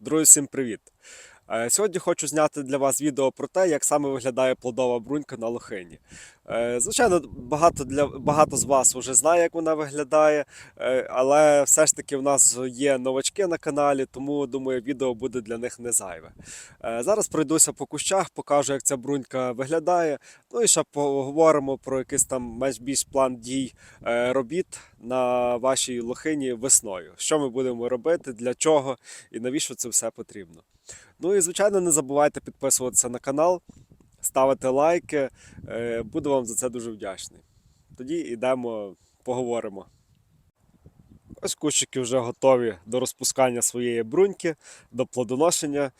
Друзі, всім привіт! Е, Сьогодні хочу зняти для вас відео про те, як саме виглядає плодова брунька на лохині. Е, Звичайно, багато, для, багато з вас вже знає, як вона виглядає, е, але все ж таки в нас є новачки на каналі, тому думаю, відео буде для них не зайве. Зараз пройдуся по кущах, покажу, як ця брунька виглядає. Ну і ще поговоримо про якийсь там менш більш план дій робіт на вашій лохині весною. Що ми будемо робити, для чого і навіщо це все потрібно. Ну і звичайно, не забувайте підписуватися на канал, ставити лайки. Е, Буду вам за це дуже вдячний. Тоді йдемо, поговоримо. Ось кущики вже готові до розпускання своєї бруньки, до плодоношення.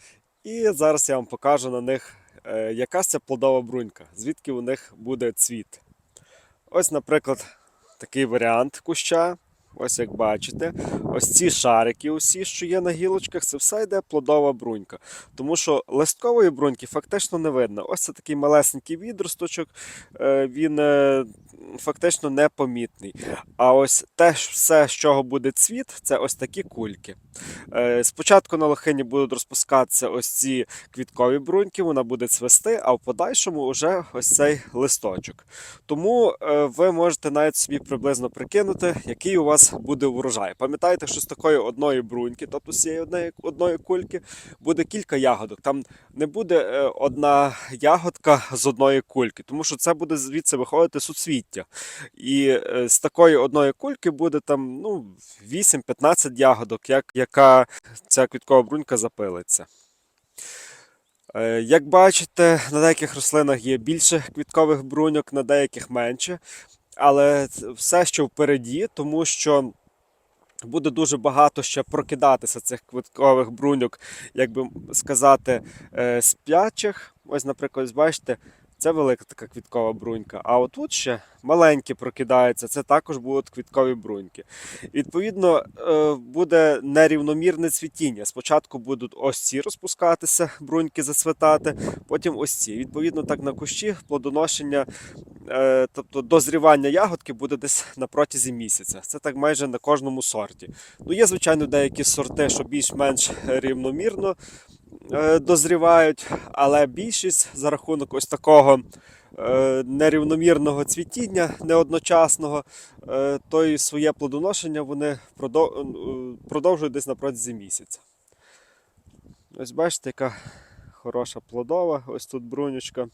І зараз я вам покажу на них, е, яка це плодова брунька, звідки у них буде цвіт. Ось, наприклад, такий варіант куща. Ось як бачите, ось ці шарики, усі, що є на гілочках, це все йде плодова брунька. Тому що листкової бруньки фактично не видно. Ось це такий малесенький відросточок, е, він е, фактично непомітний. А ось те, все, з чого буде цвіт, це ось такі кульки. Е, Спочатку на лохині будуть розпускатися ось ці квіткові бруньки, вона буде цвести, а в подальшому вже ось цей листочок. Тому ви можете навіть собі приблизно прикинути, який у вас буде врожай. Пам'ятаєте, що з такої одної бруньки, тобто з цієї одної, одної кульки, буде кілька ягодок. Там не буде е, одна ягодка з одної кульки, тому що це буде звідси виходити суцвіття. І е, з такої одної кульки буде там ну, 8-15 ягодок, як, яка ця квіткова брунька запилиться. Е, Як бачите, на деяких рослинах є більше квіткових бруньок, на деяких менше. Але все, що впереді, тому що буде дуже багато ще прокидатися цих квіткових бруньок, як би сказати, е, спячих. Ось, наприклад, бачите, це велика така квіткова брунька. А отут ще маленькі прокидаються, це також будуть квіткові бруньки. Відповідно, е, буде нерівномірне цвітіння. Спочатку будуть ось ці розпускатися, бруньки зацвітати, потім ось ці. Відповідно, так на кущі плодоношення, тобто дозрівання ягодки буде десь на протязі місяця. Це так майже на кожному сорті. Ну, є, звичайно, деякі сорти, що більш-менш рівномірно е, дозрівають, але більшість за рахунок ось такого е, нерівномірного цвітіння неодночасного, е, то і своє плодоношення вони е, продовжують десь на протязі місяця. Ось бачите, яка хороша плодова, ось тут брунючка.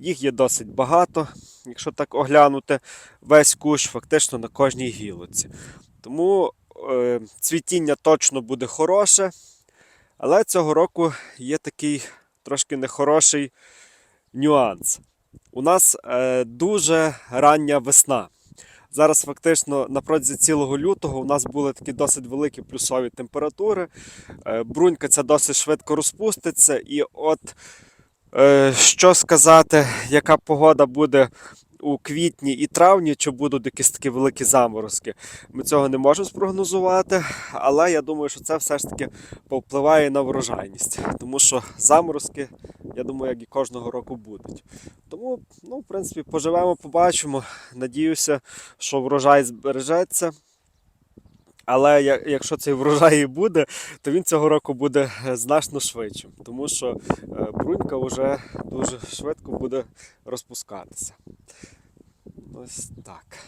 Їх є досить багато, якщо так оглянути весь кущ фактично на кожній гілоці. Тому е, цвітіння точно буде хороше, але цього року є такий трошки нехороший нюанс. У нас е, дуже рання весна. Зараз фактично на протязі цілого лютого у нас були такі досить великі плюсові температури. Е, брунька ця досить швидко розпуститься. І от що сказати, яка погода буде у квітні і травні, чи будуть якісь такі великі заморозки. Ми цього не можемо спрогнозувати, але я думаю, що це все ж таки повпливає на врожайність. Тому що заморозки, я думаю, як і кожного року будуть. Тому, ну, в принципі, поживемо, побачимо. Надіюся, що врожай збережеться. Але якщо цей врожай і буде, то він цього року буде е, значно швидшим, тому що е, брунька вже дуже швидко буде розпускатися. Ось так.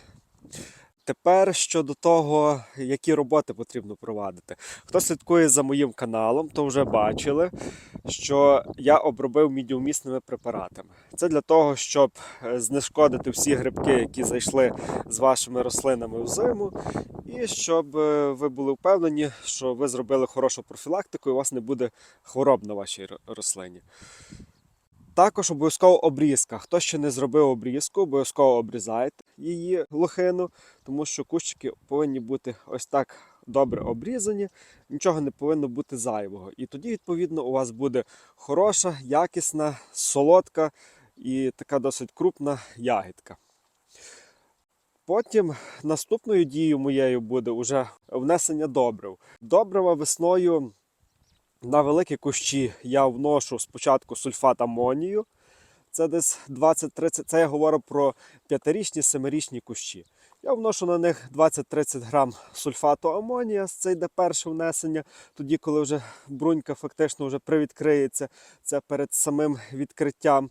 Тепер щодо того, які роботи потрібно провадити. Хто слідкує за моїм каналом, то вже бачили, що я обробив мідіумісними препаратами. Це для того, щоб е, знешкодити всі грибки, які зайшли з вашими рослинами в зиму, і щоб е, ви були впевнені, що ви зробили хорошу профілактику і у вас не буде хвороб на вашій рослині. Також обов'язково обрізка. Хто ще не зробив обрізку, обов'язково обрізайте її лохину, тому що кущики повинні бути ось так добре обрізані, нічого не повинно бути зайвого. І тоді, відповідно, у вас буде хороша, якісна, солодка і така досить крупна ягідка. Потім наступною дією моєю буде вже внесення добрив. Добрива весною на великі кущі я вношу спочатку сульфат амонію. Це десь 20-30. Це я говорю про 5-річні, 7-річні кущі. Я вношу на них 20-30 грам сульфату амонія. Це йде перше внесення, тоді, коли вже брунька фактично вже привідкриється, це перед самим відкриттям.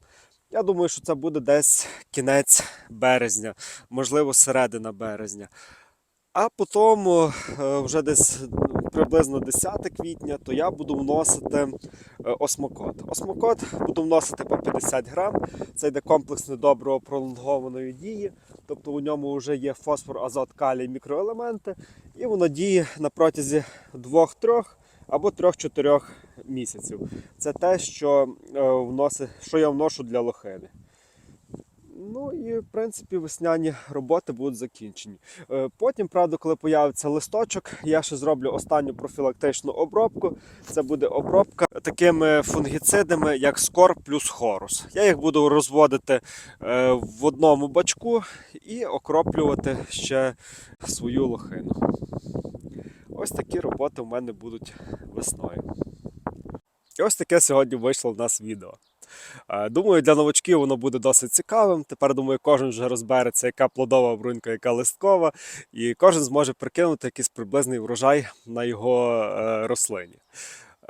Я думаю, що це буде десь кінець березня, можливо, середина березня. А потім, е, вже десь приблизно 10 квітня, то я буду вносити е, осмокот. Осмокот буду вносити по 50 грам. Це йде комплексне добриво пролонгованої дії. Тобто у ньому вже є фосфор, азот, калій, мікроелементи, і воно діє на протязі 2-3 або 3-4 місяців. Це те, що, е, вносить, що я вношу для лохини. Ну і в принципі весняні роботи будуть закінчені. Е, Потім, правда, коли появиться листочок, я ще зроблю останню профілактичну обробку. Це буде обробка такими фунгіцидами, як скор плюс хорус. Я їх буду розводити е, в одному бачку і окроплювати ще свою лохину. Ось такі роботи в мене будуть весною. І ось таке сьогодні вийшло в нас відео. Е, Думаю, для новачків воно буде досить цікавим. Тепер думаю, кожен вже розбереться, яка плодова брунька, яка листкова, і кожен зможе прикинути якийсь приблизний врожай на його е, рослині.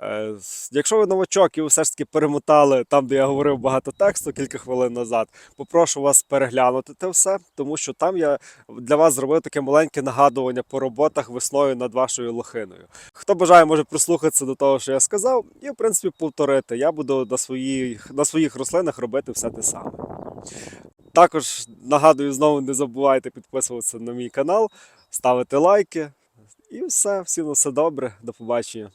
Е, Якщо ви новачок і ви все ж таки перемотали там, де я говорив багато тексту кілька хвилин назад, попрошу вас переглянути це все, тому що там я для вас зробив таке маленьке нагадування по роботах весною над вашою лохиною. Хто бажає, може прислухатися до того, що я сказав, і в принципі повторити. Я буду на своїх, на своїх рослинах робити все те саме. Також нагадую, знову не забувайте підписуватися на мій канал, ставити лайки. І все, всім на все добре, до побачення.